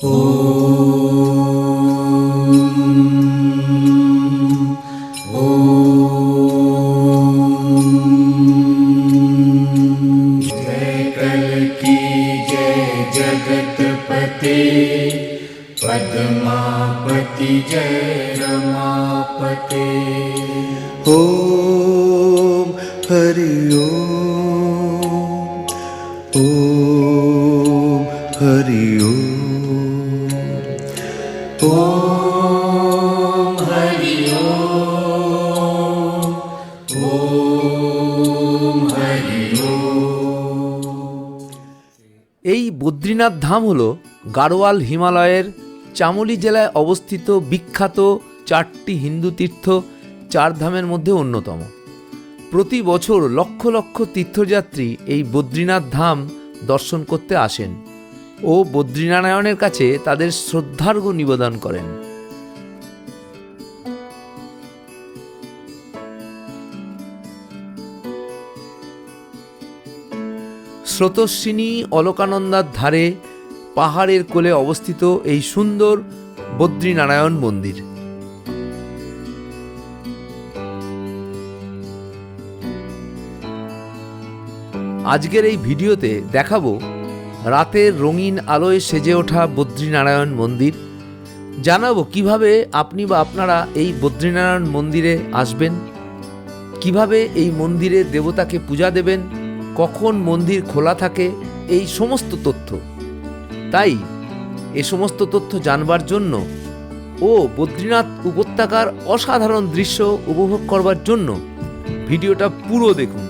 嗯 বদ্রীনাথ ধাম হল গাড়োয়াল হিমালয়ের চামোলি জেলায় অবস্থিত বিখ্যাত চারটি হিন্দু তীর্থ, চার ধামের মধ্যে অন্যতম। প্রতি বছর লক্ষ লক্ষ তীর্থযাত্রী এই বদ্রীনাথ ধাম দর্শন করতে আসেন ও বদ্রীনারায়ণের কাছে তাদের শ্রদ্ধার্ঘ নিবেদন করেন। স্রোতস্বিনী অলকানন্দার ধারে পাহাড়ের কোলে অবস্থিত এই সুন্দর বদ্রীনারায়ণ মন্দির। আজকের এই ভিডিওতে দেখাবো রাতের রঙিন আলোয় সেজে ওঠা বদ্রীনারায়ণ মন্দির। জানাব কীভাবে আপনি বা আপনারা এই বদ্রীনারায়ণ মন্দিরে আসবেন, কীভাবে এই মন্দিরে দেবতাকে পূজা দেবেন কখন মন্দির খোলা থাকে এই সমস্ত তথ্য। তাই এ সমস্ত তথ্য জানবার জন্য ও বদ্রীনাথ উপত্যকার অসাধারণ দৃশ্য উপভোগ করবার জন্য ভিডিওটা পুরো দেখুন।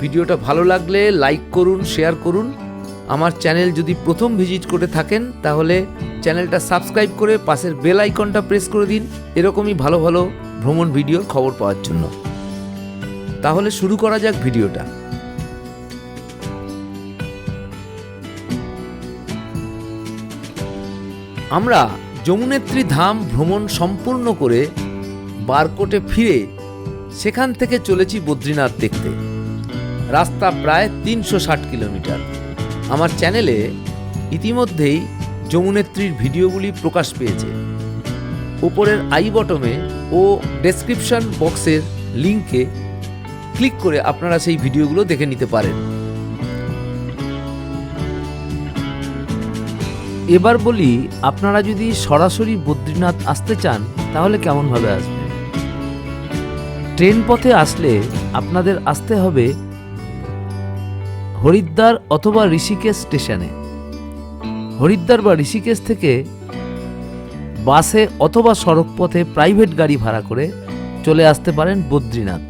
ভিডিওটা ভালো লাগলে লাইক করুন, শেয়ার করুন। আমার চ্যানেল যদি প্রথম ভিজিট করে থাকেন, তাহলে চ্যানেলটা সাবস্ক্রাইব করে পাশের বেল আইকনটা প্রেস করে দিন। এরকমই ভালো ভালো ভ্রমণ ভিডিওর খবর পাওয়ার জন্য। তাহলে শুরু করা যাক ভিডিওটা। আমরা যমুনেত্রী ধাম ভ্রমণ সম্পূর্ণ করে বারকোটে ফিরে সেখান থেকে চলেছি বদ্রীনাথ দেখতে। রাস্তা প্রায় তিনশো ষাট কিলোমিটার। আমার চ্যানেলে ইতিমধ্যেই যমুনেত্রীর ভিডিওগুলি প্রকাশ পেয়েছে। উপরের আই বটমে ও ডেসক্রিপশন বক্সের লিঙ্কে ক্লিক করে আপনারা সেই ভিডিওগুলো দেখে নিতে পারেন। এবার বলি, আপনারা যদি সরাসরি বদ্রীনাথ আসতে চান, তাহলে কেমনভাবে আসবেন? ট্রেন পথে আসলে আপনাদের আসতে হবে হরিদ্বার অথবা ঋষিকেশ স্টেশনে। হরিদ্বার বা ঋষিকেশ থেকে বাসে অথবা সড়ক পথে প্রাইভেট গাড়ি ভাড়া করে চলে আসতে পারেন বদ্রীনাথ।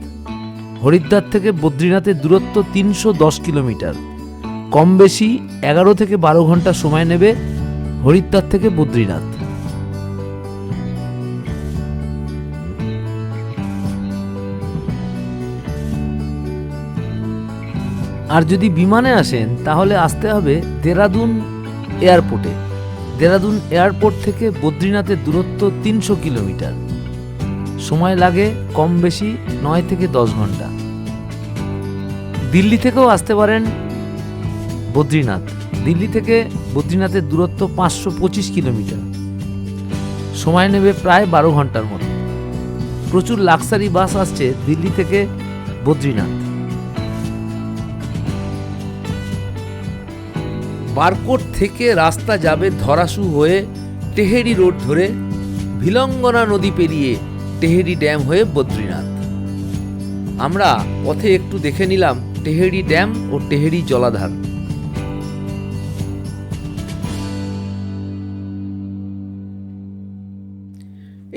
হরিদ্বার থেকে বদ্রীনাথের দূরত্ব তিনশো দশ কিলোমিটার। কম বেশি এগারো থেকে বারো ঘণ্টা সময় নেবে হরিদ্বার থেকে বদ্রীনাথ। আর যদি বিমানে আসেন, তাহলে আসতে হবে দেরাদুন এয়ারপোর্টে। দেরাদুন এয়ারপোর্ট থেকে বদ্রীনাথের দূরত্ব তিনশো কিলোমিটার। সময় লাগে কম বেশি নয় থেকে দশ ঘণ্টা। দিল্লি থেকেও আসতে পারেন বদ্রীনাথ। দিল্লি থেকে বদ্রীনাথের দূরত্ব পাঁচশো পঁচিশ কিলোমিটার। সময় নেবে প্রায় বারো ঘণ্টার মতো। প্রচুর লাক্সারি বাস আসছে দিল্লি থেকে বদ্রীনাথ। বারকোট থেকে রাস্তা যাবে ধরাসু হয়ে টেহেরি রোড ধরে ভিলঙ্গনা নদী পেরিয়ে টেহেরি ড্যাম হয়ে বদ্রীনাথ। আমরা পথে একটু দেখে নিলাম টেহেরি ড্যাম ও টেহেরি জলাধার।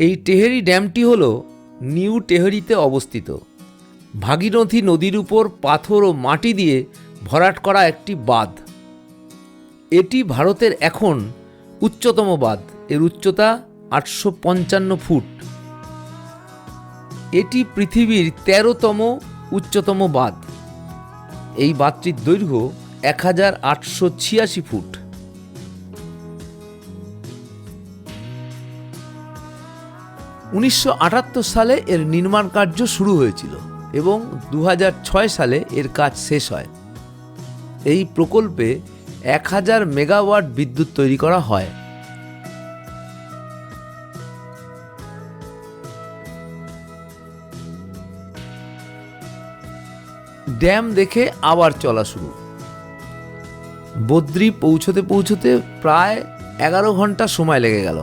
এই টেহেরি ড্যামটি হল নিউ টেহেরিতে অবস্থিত। ভাগীরথী নদীর উপর পাথর ও মাটি দিয়ে ভরাট করা একটি বাঁধ। এটি ভারতের এখন উচ্চতম বাঁধ। এর উচ্চতা আটশো পঞ্চান্ন ফুট। এটি পৃথিবীর তেরোতম উচ্চতম বাঁধ। এই বাঁধটির দৈর্ঘ্য এক হাজার আটশো ছিয়াশি ফুট। উনিশশো আটাত্তর সালে এর নির্মাণ কার্য শুরু হয়েছিল এবং দু হাজার ছয় সালে এর কাজ শেষ হয়। এই প্রকল্পে এক হাজার মেগাওয়াট বিদ্যুৎ তৈরি করা হয়। ড্যাম দেখে আবার চলা শুরু। বদ্রি পৌঁছতে পৌঁছতে প্রায় এগারো ঘণ্টা সময় লেগে গেল।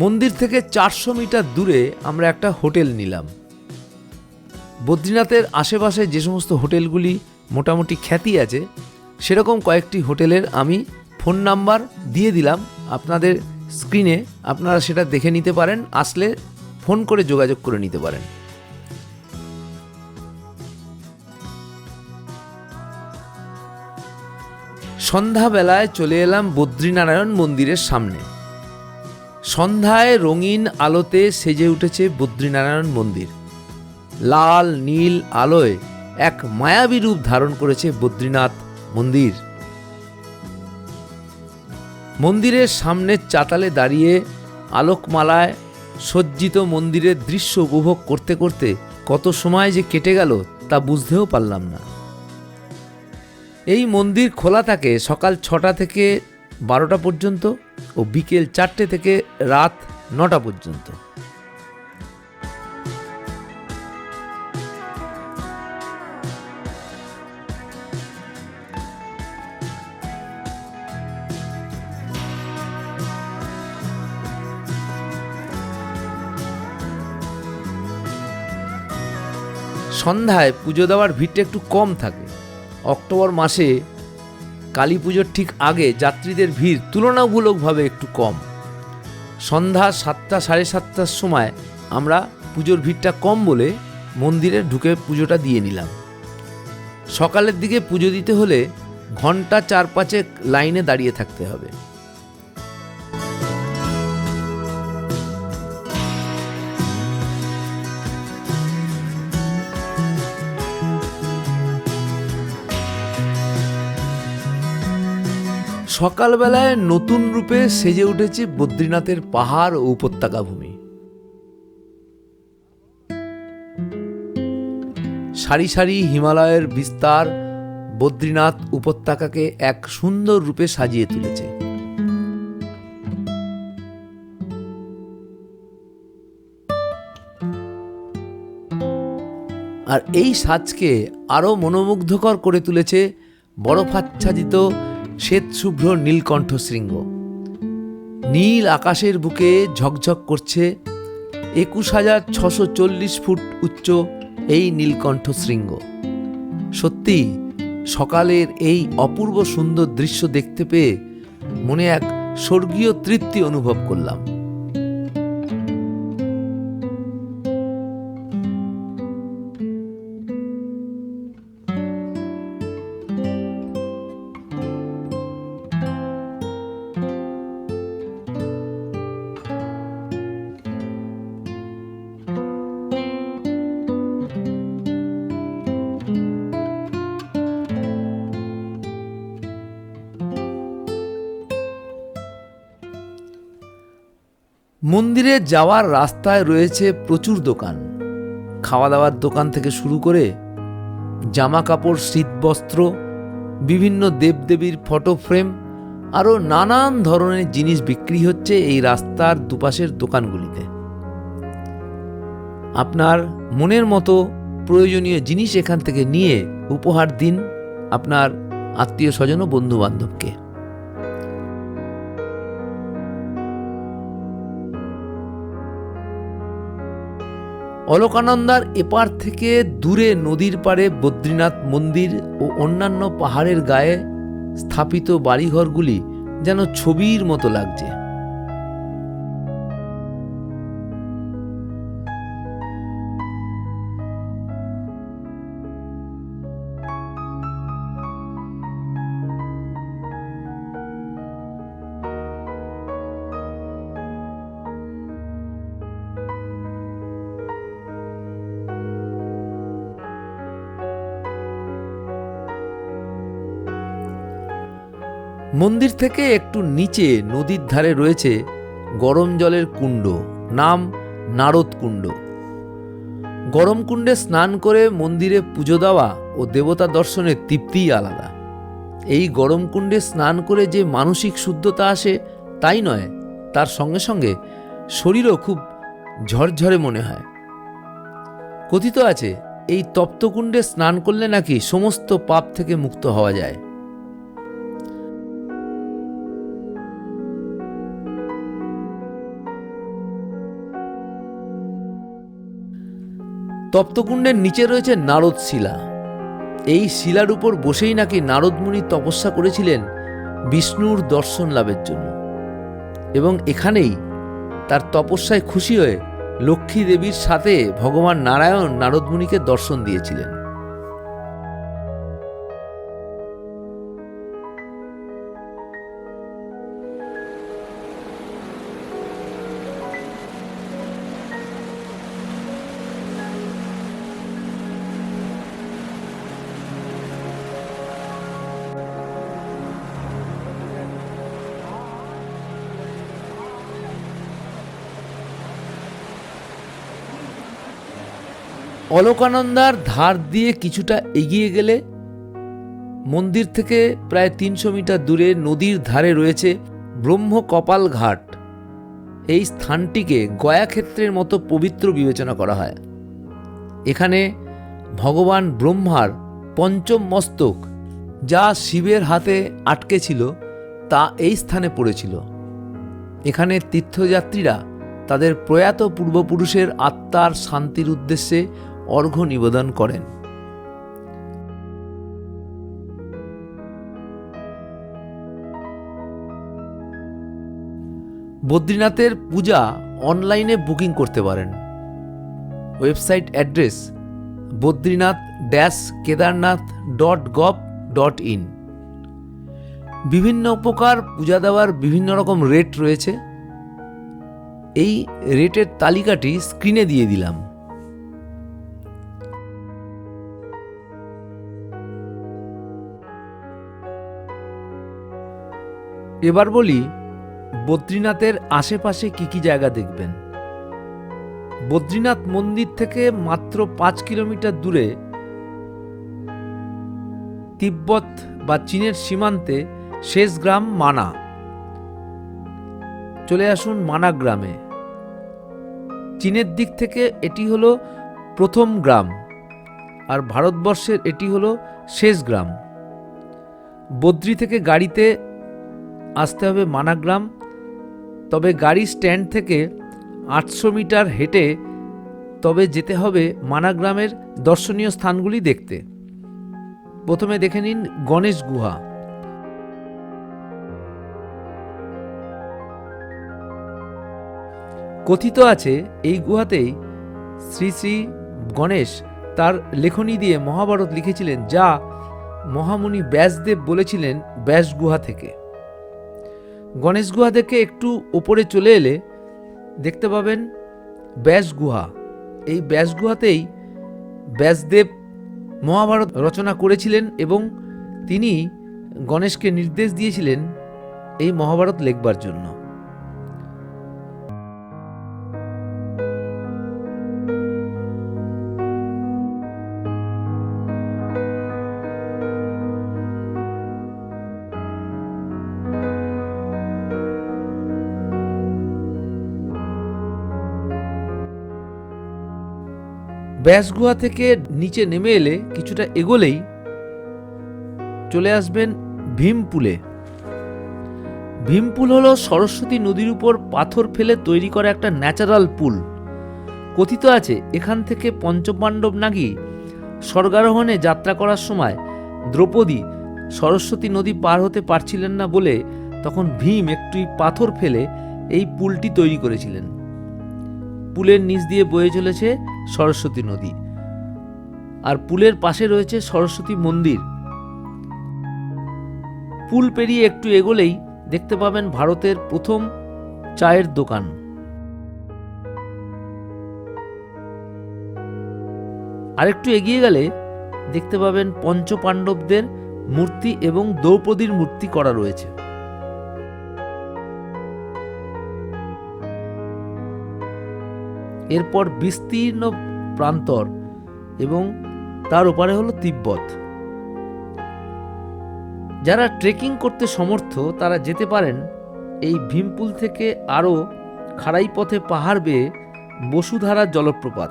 মন্দির থেকে চারশো মিটার দূরে আমরা একটা হোটেল নিলাম। বদ্রীনাথের আশেপাশে যে সমস্ত হোটেলগুলি মোটামুটি খ্যাতি আছে, সেরকম কয়েকটি হোটেলের আমি ফোন নাম্বার দিয়ে দিলাম। আপনাদের স্ক্রিনে আপনারা সেটা দেখে নিতে পারেন, আসলে ফোন করে যোগাযোগ করে নিতে পারেন। সন্ধ্যাবেলায় চলে এলাম বদ্রীনারায়ণ মন্দিরের সামনে। সন্ধ্যায় রঙিন আলোতে সেজে উঠেছে বদ্রীনারায়ণ মন্দির। লাল, নীল আলোয় এক মায়াবী রূপ ধারণ করেছে বদ্রীনাথ মন্দির। মন্দিরের সামনের চাতালে দাঁড়িয়ে আলোকমালায় সজ্জিত মন্দিরের দৃশ্য উপভোগ করতে করতে কত সময় যে কেটে গেল তা বুঝতেও পারলাম না। এই মন্দির খোলা থাকে সকাল ছটা থেকে বারোটা পর্যন্ত। ও বিকেল চারটে থেকে রাত নটা পর্যন্ত। সন্ধ্যায় পুজো দেওয়ার ভিড়টা একটু কম থাকে। অক্টোবর মাসে কালী পুজোর ঠিক আগে যাত্রীদের ভিড় তুলনামূলকভাবে একটু কম। সন্ধ্যা সাতটা সাড়ে সাতটার সময় আমরা পুজোর ভিড়টা কম বলে মন্দিরে ঢুকে পুজোটা দিয়ে নিলাম। সকালের দিকে পুজো দিতে হলে ঘণ্টা চার পাঁচেক লাইনে দাঁড়িয়ে থাকতে হবে। সকালবেলায় নতুন রূপে সেজে উঠেছে বদ্রীনাথের পাহাড় ও উপত্যকা ভূমি। সারি সারি হিমালয়ের বিস্তার বদ্রীনাথ উপত্যকাকে এক সুন্দর রূপে সাজিয়ে তুলেছে। আর এই সাজকে আরও মনোমুগ্ধকর করে তুলেছে বরফাচ্ছাদিত শ্বেতশুভ্র নীলকণ্ঠ শৃঙ্গ। নীল আকাশের বুকে ঝকঝক করছে একুশ হাজার ছশো চল্লিশ ফুট উচ্চ এই নীলকণ্ঠ শৃঙ্গ। সত্যি, সকালের এই অপূর্ব সুন্দর দৃশ্য দেখতে পেয়ে মনে এক স্বর্গীয় তৃপ্তি অনুভব করলাম। মন্দিরে যাওয়ার রাস্তায় রয়েছে প্রচুর দোকান। খাওয়া দাওয়ার দোকান থেকে শুরু করে জামা কাপড় শীতবস্ত্র, বিভিন্ন দেবদেবীর ফটো ফ্রেম আরও নানান ধরনের জিনিস বিক্রি হচ্ছে এই রাস্তার দুপাশের দোকানগুলিতে। আপনার মনের মতো প্রয়োজনীয় জিনিস এখান থেকে নিয়ে উপহার দিন আপনার আত্মীয় স্বজন ও বন্ধু অলকানন্দার এপার থেকে দূরে নদীর পাড়ে বদ্রীনাথ মন্দির ও অন্যান্য পাহাড়ের গায়ে স্থাপিত বাড়িঘরগুলি যেন ছবির মতো লাগছে। মন্দির থেকে একটু নিচে নদীর ধারে রয়েছে গরম জলের কুণ্ড, নাম নারদ কুণ্ড। গরম কুণ্ডে স্নান করে মন্দিরে পুজো দেওয়া ও দেবতা দর্শনের তৃপ্তিই আলাদা। এই গরম কুণ্ডে স্নান করে যে মানসিক শুদ্ধতা আসে তাই নয়, তার সঙ্গে সঙ্গে শরীরও খুব ঝরঝরে মনে হয়। কথিত আছে, এই তপ্তকুণ্ডে স্নান করলে নাকি সমস্ত পাপ থেকে মুক্ত হওয়া যায়। তপ্তকুণ্ডের নিচে রয়েছে নারদ শিলা। এই শিলার উপর বসেই নাকি নারদ মুনি তপস্যা করেছিলেন বিষ্ণুর দর্শন লাভের জন্য। এবং এখানেই তার তপস্যায় খুশি হয়ে লক্ষ্মী দেবীর সাথে ভগবান নারায়ণ নারদমুনিকে দর্শন দিয়েছিলেন। অলকানন্দার ধার দিয়ে কিছুটা এগিয়ে গেলে মন্দির থেকে প্রায় তিনশো মিটার দূরে নদীর ধারে রয়েছে ব্রহ্ম কপাল ঘাট। এই স্থানটিকে গয়াক্ষেত্রের মতো পবিত্র বিবেচনা করা হয়। এখানে ভগবান ব্রহ্মার পঞ্চম মস্তক যা শিবের হাতে আটকে ছিল, তা এই স্থানে পড়েছিল। এখানে তীর্থযাত্রীরা তাদের প্রয়াত পূর্বপুরুষের আত্মার শান্তির উদ্দেশ্যে অর্ঘ্য নিবেদন করেন। বদ্রীনাথের পূজা অনলাইনে বুকিং করতে পারেন। Website address Badrinath dash Kedarnath dot gov dot in. বিভিন্ন প্রকার পূজা দেওয়ার বিভিন্ন রকম রেট রয়েছে। এই রেটের তালিকাটি স্ক্রিনে দিয়ে দিলাম। এবার বলি, বদ্রীনাথের আশেপাশে কি কি জায়গা দেখবেন? বদ্রীনাথ মন্দির থেকে মাত্র পাঁচ কিলোমিটার দূরে তিব্বত বা চীনের সীমান্তে শেষ গ্রাম মানা। চলে আসুন মানা গ্রামে। চীনের দিক থেকে এটি হলো প্রথম গ্রাম আর ভারতবর্ষের এটি হলো শেষ গ্রাম। বদ্রি থেকে গাড়িতে আসতে হবে মানাগ্রাম। তবে গাড়ি স্ট্যান্ড থেকে আটশো মিটার হেঁটে তবে যেতে হবে মানাগ্রামের দর্শনীয় স্থানগুলি দেখতে। প্রথমে দেখে নিন গণেশ গুহা। কথিত আছে, এই গুহাতেই শ্রী শ্রী গণেশ তার লেখনী দিয়ে মহাভারত লিখেছিলেন, যা মহামুনি ব্যাসদেব বলেছিলেন ব্যাস গুহা থেকে। গণেশ গুহা থেকে একটু উপরে চলে এলে দেখতে পাবেন ব্যাস গুহা। এই ব্যাস গুহাতেই ব্যাসদেব মহাভারত রচনা করেছিলেন এবং তিনি গণেশকে নির্দেশ দিয়েছিলেন এই মহাভারত লেখবার জন্য। ব্যাসগুহা থেকে নিচে নেমে এলে কিছুটা এগোলেই চলে আসবেন ভীমপুলে। ভীমপুল হলো সরস্বতী নদীর উপর পাথর ফেলে তৈরি করা একটা ন্যাচারাল পুল। কথিত আছে, এখান থেকে পঞ্চপাণ্ডব নাকি স্বর্গারোহণে যাত্রা করার সময় দ্রৌপদী সরস্বতী নদী পার হতে পারছিলেন না বলে তখন ভীম একটি পাথর ফেলে এই পুলটি তৈরি করেছিলেন। পুলের নিচ দিয়ে বয়ে চলেছে সরস্বতী নদী। আর পুলের পাশে রয়েছে সরস্বতী মন্দির। পুল পেরিয়ে একটু এগোলেই দেখতে পাবেন ভারতের প্রথম চায়ের দোকান। আরেকটু এগিয়ে গেলে দেখতে পাবেন পঞ্চপাণ্ডবদের মূর্তি এবং দ্রৌপদীর মূর্তি করা রয়েছে। এরপর বিস্তীর্ণ প্রান্তর এবং তার ওপারে হলো তিব্বত। যারা ট্রেকিং করতে সমর্থ, তারা যেতে পারেন এই ভীমপুল থেকে আরও খাড়াই পথে পাহাড় বেয়ে বসুধারা জলপ্রপাত,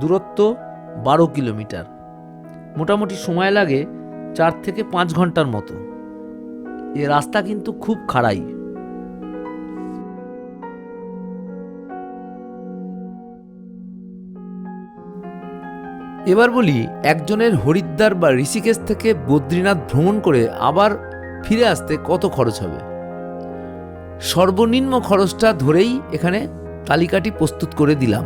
দূরত্ব বারো কিলোমিটার। মোটামুটি সময় লাগে চার থেকে পাঁচ ঘণ্টার মতো। এ রাস্তা কিন্তু খুব খাড়াই। এবার বলি, একজনের হরিদ্বার বা ঋষিকেশ থেকে বদ্রীনাথ ভ্রমণ করে আবার ফিরে আসতে কত খরচ হবে? সর্বনিম্ন খরচটা ধরেই এখানে তালিকাটি প্রস্তুত করে দিলাম।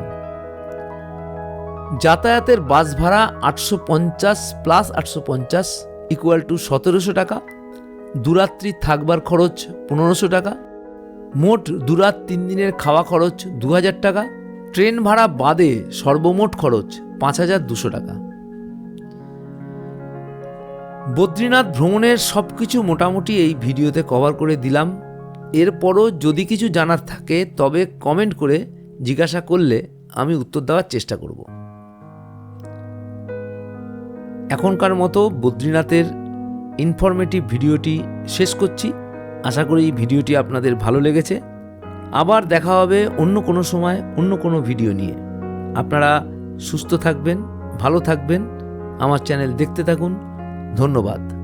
যাতায়াতের বাস ভাড়া আটশো পঞ্চাশ প্লাস আটশো পঞ্চাশ ইকুয়াল টু সতেরোশো টাকা। দুরাত্রি থাকবার খরচ পনেরোশো টাকা। মোট দুরাত তিন দিনের খাওয়া খরচ দু হাজার টাকা। ট্রেন ভাড়া বাদে সর্বমোট খরচ পাঁচ হাজার দুশো টাকা। বদ্রীনাথ ভ্রমণের সব কিছু মোটামুটি এই ভিডিওতে কভার করে দিলাম। এরপরও যদি কিছু জানার থাকে, তবে কমেন্ট করে জিজ্ঞাসা করলে আমি উত্তর দেওয়ার চেষ্টা করব। এখনকার মতো বদ্রীনাথের ইনফরমেটিভ ভিডিওটি শেষ করছি। আশা করি এই ভিডিওটি আপনাদের ভালো লেগেছে। আবার দেখা হবে অন্য কোনো সময়, অন্য কোনো ভিডিও নিয়ে। আপনারা সুস্থ থাকবেন, ভালো থাকবেন। আমার চ্যানেল দেখতে থাকুন। ধন্যবাদ।